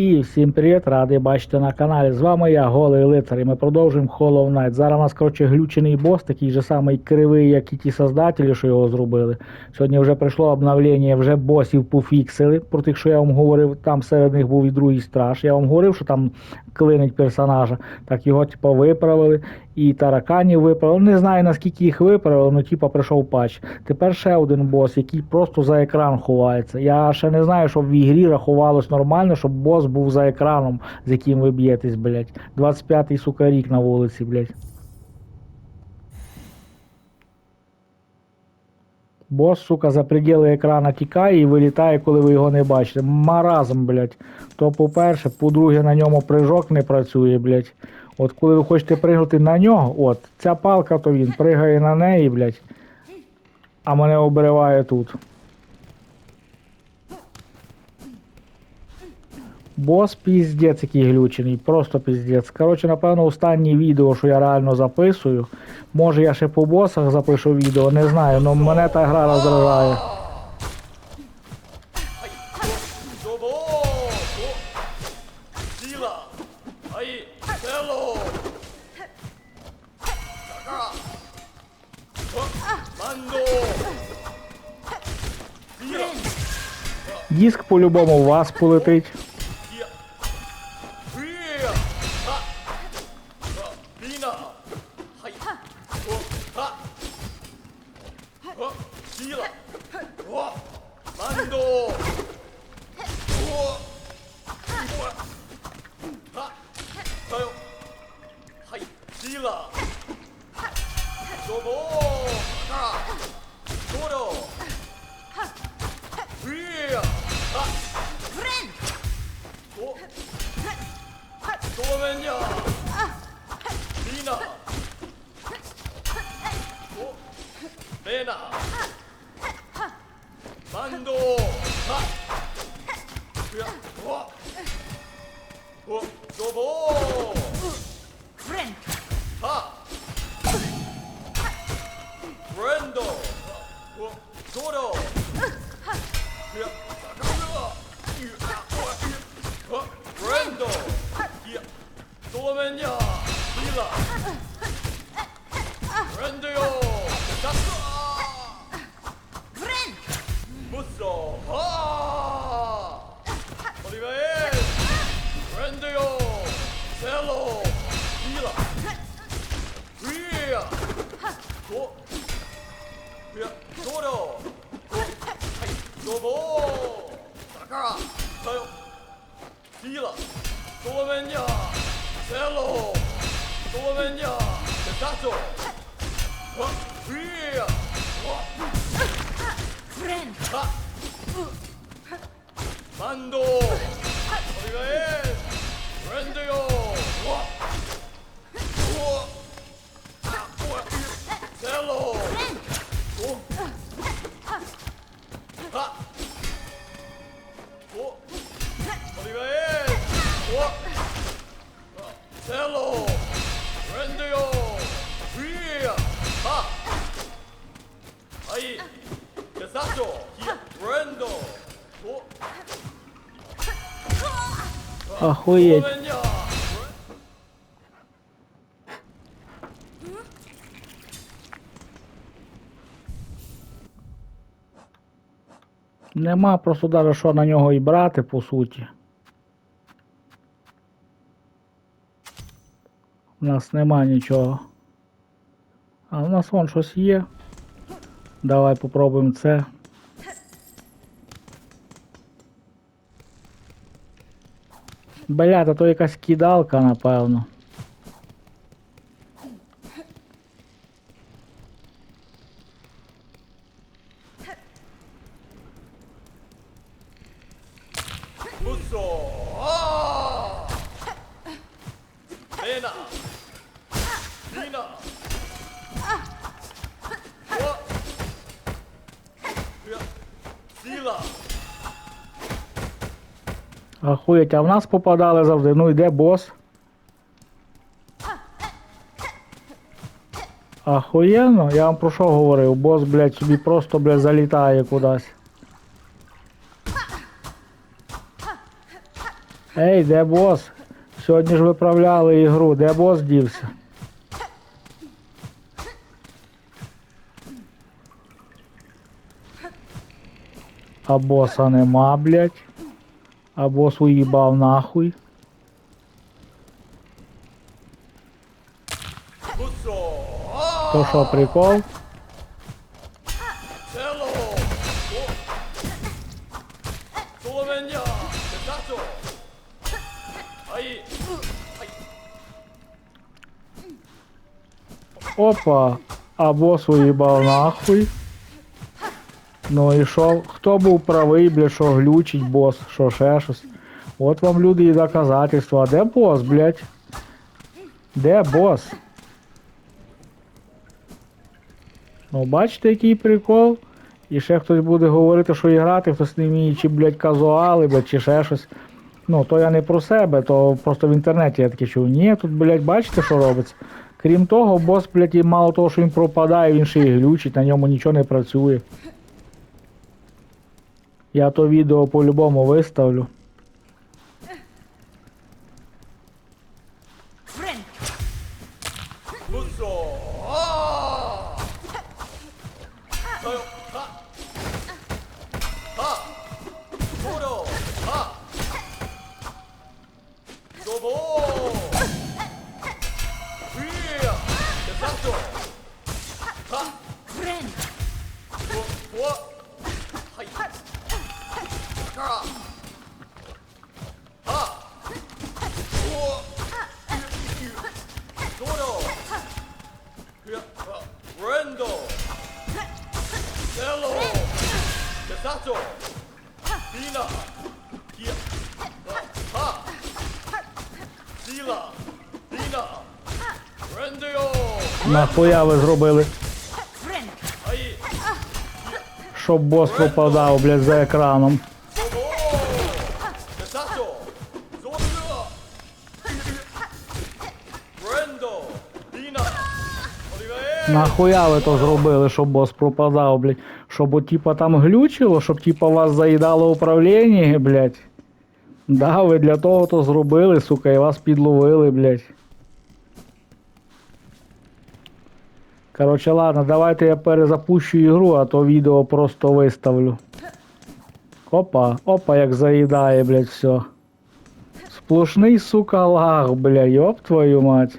І всім привіт, радий бачити на каналі. З вами я, Голий Лицар, і ми продовжуємо Hollow Knight. Зараз у нас, коротше, глючений бос, такий же самий кривий, як і ті создателі, що його зробили. Сьогодні вже прийшло обновлення, вже босів пофіксили. Про тих, що я вам говорив, там серед них був і другий страж. Я вам говорив, що там клинить персонажа. Так його, типу, виправили. І тараканів виправили. Не знаю наскільки їх виправили, але типу прийшов патч. Тепер ще один бос, який просто за екран ховається. Я ще не знаю, щоб в ігрі рахувалось нормально, щоб бос був за екраном, з яким ви б'єтесь, блядь. 25-й, сука, рік на вулиці, блядь. Бос, сука, за пределы екрана тікає і вилітає, коли ви його не бачите. Маразм, блядь. То по-перше, по-друге, на ньому прыжок не працює, блядь. От коли ви хочете пригнути на нього, от, ця палка, то він пригає на неї, блядь, а мене обриває тут. Бос піздець, який глючений, просто піздець. Коротше, напевно, останнє відео, що я реально записую. Може я ще по босах запишу відео, не знаю, але мене та гра роздражає. Диск по-любому у вас полетить. 오. 도면야. 리나. 오. 어? 레나. 만도. 하. 그야. 와. 오. 도보. 브랜. 하. 브랜도. 오. 어, 도로. 그야. 웬냐? 일라. 브랜드요. 잡사. 브랜. 무서. 아. 하. 어디가에? 브랜드요. 셀로. 일라. 위야. 고. 위야. 도려. 노보. 나가. 자요. 일라. 도맨냐. 셀로 도마맨야 됐다죠? 어? 위야. 프렌 어? 만도. 어디 가해? Охуеть. Нема просто даже що на нього і брати, по суті. У нас нема нічого. А у нас вон щось є. Давай попробуємо це. Бля, та то якась кидалка, напевно. Сила! Охуєть, а в нас попадали завжди. Ну йде бос. Ахуєнно, я вам про що говорив? Бос, блядь, собі просто, блядь, залітає кудись. Ей, де бос? Сьогодні ж виправляли ігру, де бос дівся? А боса нема, блядь. А босс уебал нахуй. То що, прикол? Опа, а босс уебал нахуй. Ну і що? Хто був правий, блядь, що глючить бос, що ще щось. От вам люди і доказательства. А де бос, блядь? Де бос? Ну, бачите, який прикол? І ще хтось буде говорити, що і грати, хтось не вміє, чи, блядь, казуали, блядь, чи ще щось. Ну, то я не про себе, то просто в інтернеті я таке чув. Ні, тут, блядь, бачите, що робиться? Крім того, бос, блядь, і мало того, що він пропадає, він ще й глючить, на ньому нічого не працює. Я то відео по-любому виставлю. Friend, Нахуя ви зробили, щоб бос пропадав, блядь, за екраном. Нахуя ви то зробили, щоб бос пропадав, блядь? Щоб типа там глючило, щоб типа вас заїдало управління, блядь. Да, ви для того то зробили, сука, і вас підловили, блядь. Короче, ладно, давайте я перезапущу ігру, а то відео просто виставлю. Опа, опа, як заїдає, блядь, все. Сплошний, сука, лаг, бля, ёб твою мать.